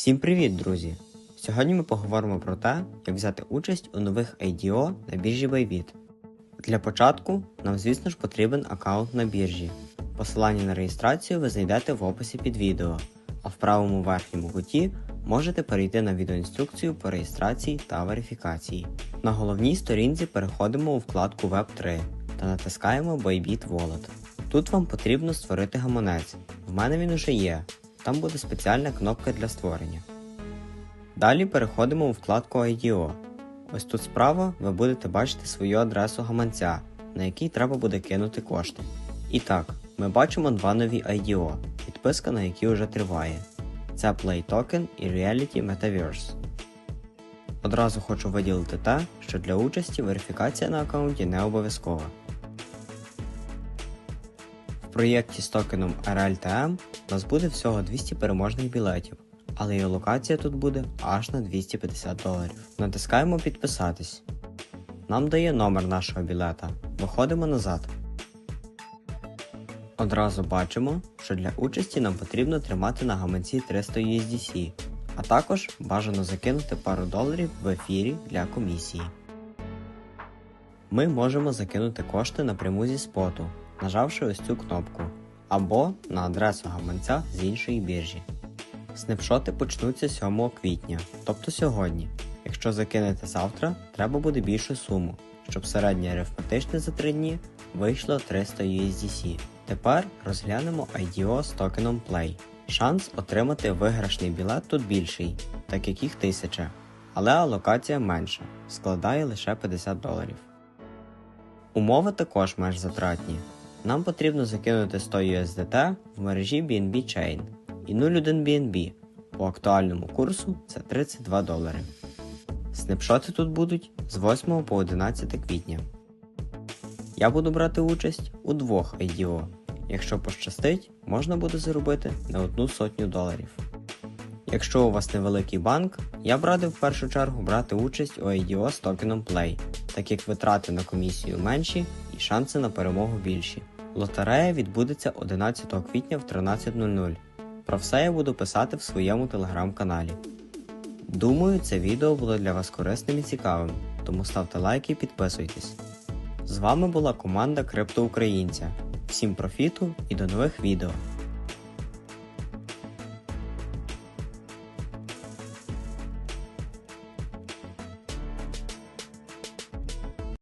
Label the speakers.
Speaker 1: Всім привіт, друзі! Сьогодні ми поговоримо про те, як взяти участь у нових IDO на біржі Bybit. Для початку нам, звісно ж, потрібен аккаунт на біржі. Посилання на реєстрацію ви знайдете в описі під відео, а в правому верхньому куті можете перейти на відеоінструкцію по реєстрації та верифікації. На головній сторінці переходимо у вкладку Web3 та натискаємо Bybit Wallet. Тут вам потрібно створити гаманець. В мене він уже є. Там буде спеціальна кнопка для створення. Далі переходимо у вкладку IDO. Ось тут справа ви будете бачити свою адресу гаманця, на який треба буде кинути кошти. І так, ми бачимо два нові IDO, підписка на які вже триває. Це Play Token і Reality Metaverse. Одразу хочу виділити те, що для участі верифікація на аккаунті не обов'язкова. В проєкті з токеном RLTM у нас буде всього 200 переможних білетів, але і локація тут буде аж на 250 доларів. Натискаємо підписатись. Нам дає номер нашого білета. Виходимо назад. Одразу бачимо, що для участі нам потрібно тримати на гаманці 300 USDC, а також бажано закинути пару доларів в ефірі для комісії. Ми можемо закинути кошти напряму зі споту, нажавши ось цю кнопку, або на адресу гаманця з іншої біржі. Снапшоти почнуться 7 квітня, тобто сьогодні. Якщо закинете завтра, треба буде більшу суму, щоб середнє арифметичне за 3 дні вийшло 300 USDC. Тепер розглянемо IDO з токеном Play. Шанс отримати виграшний білет тут більший, так як їх 1000, але алокація менша, складає лише 50 доларів. Умови також менш затратні. Нам потрібно закинути 100 USDT в мережі BNB Chain і 0,1 BNB. По актуальному курсу це 32 долари. Снапшоти тут будуть з 8 по 11 квітня. Я буду брати участь у двох IDO. Якщо пощастить, можна буде заробити на одну сотню доларів. Якщо у вас невеликий банк, я б радив в першу чергу брати участь у IDO з токеном Play, так як витрати на комісію менші шанси на перемогу більші. Лотерея відбудеться 11 квітня в 13.00. Про все я буду писати в своєму телеграм-каналі. Думаю, це відео було для вас корисним і цікавим, тому ставте лайки і підписуйтесь. З вами була команда Криптоукраїнця. Всім профіту і до нових відео!